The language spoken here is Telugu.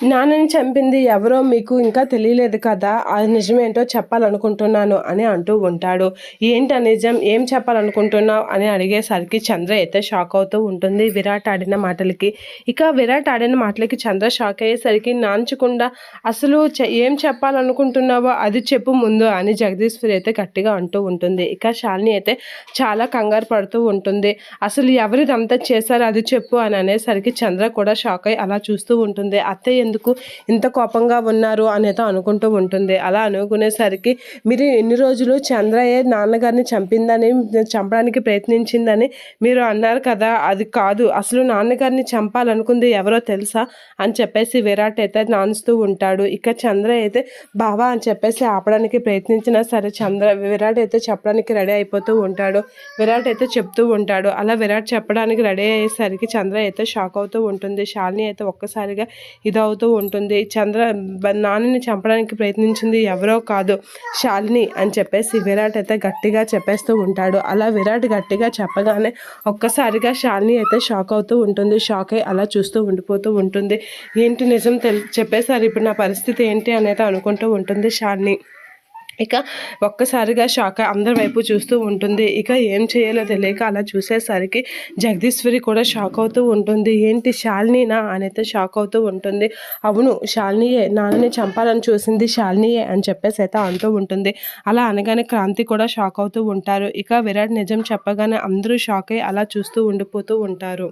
నాన్నని చంపింది ఎవరో మీకు ఇంకా తెలియలేదు కదా అది నిజమేంటో చెప్పాలనుకుంటున్నాను అని అంటూ ఉంటాడు. ఏంటి నిజం? ఏం చెప్పాలనుకుంటున్నావు? అని అడిగేసరికి చంద్ర అయితే షాక్ అవుతూ ఉంటుంది. విరాట్ ఆడిన మాటలకి. ఇక విరాట్ ఆడిన మాటలకి చంద్ర షాక్ అయ్యేసరికి నాంచకుండా అసలు చె- ఏం చెప్పాలనుకుంటున్నావో అది చెప్పు ముందు అని జగదీశ్వరి అయితే గట్టిగా అంటూ ఉంటుంది. ఇక శాలిని అయితే చాలా కంగారు పడుతూ ఉంటుంది. అసలు ఎవరిదంతా చేశారో అది చెప్పు అని అనేసరికి చంద్ర కూడా షాక్ అయ్యి అలా చూస్తూ ఉంటుంది. అత్తయ్య ఎందుకు ఇంత కోపంగా ఉన్నారు అనేది అనుకుంటూ ఉంటుంది. అలా అనుకునేసరికి మీరు ఎన్ని రోజులు చంద్రయ్య నాన్నగారిని చంపిందని చంపడానికి ప్రయత్నించిందని మీరు అన్నారు కదా అది కాదు. అసలు నాన్నగారిని చంపాలనుకుంది ఎవరో తెలుసా అని చెప్పేసి విరాట్ అయితే నానుస్తూ ఉంటాడు. ఇక చంద్ర అయితే బావా అని చెప్పేసి ఆపడానికి ప్రయత్నించినా సరే చంద్ర విరాట్ అయితే చెప్పడానికి రెడీ అయిపోతూ ఉంటాడు. విరాట్ అయితే చెప్తూ ఉంటాడు. అలా విరాట్ చెప్పడానికి రెడీ అయ్యేసరికి చంద్ర అయితే షాక్ అవుతూ ఉంటుంది. శాలిని అయితే ఒక్కసారిగా ఇదవుతూ ఉంటుంది. చంద్ర నాన్నని చంపడానికి ప్రయత్నించింది ఎవరో కాదు శాలిని అని చెప్పేసి విరాట్ అయితే గట్టిగా చెప్పేస్తూ ఉంటాడు. అలా విరాట్ గట్టిగా చెప్పగానే ఒక్కసారిగా శాలిని అయితే షాక్ అవుతూ ఉంటుంది. షాక్ అయి అలా చూస్తూ ఉండిపోతూ ఉంటుంది. ఏంటి నిజం తెల్ చెప్పేసారు ఇప్పుడు నా పరిస్థితి ఏంటి అనేది అనుకుంటూ ఉంటుంది శాలిని. ఇక ఒక్కసారిగా షాక్ అయి అందరి వైపు చూస్తూ ఉంటుంది. ఇక ఏం చేయాలో తెలియక అలా చూసేసరికి జగదీశ్వరి కూడా షాక్ అవుతూ ఉంటుంది. ఏంటి శాలినీనా అనైతే షాక్ అవుతూ ఉంటుంది. అవును శాలినియే. నాన్నని చంపాలని చూసింది శాలినియే అని చెప్పేసి అయితే అంటూ ఉంటుంది. అలా అనగానే క్రాంతి కూడా షాక్ అవుతూ ఉంటారు. ఇక విరాట్ నిజం చెప్పగానే అందరూ షాక్ అయ్యి అలా చూస్తూ ఉండిపోతూ ఉంటారు.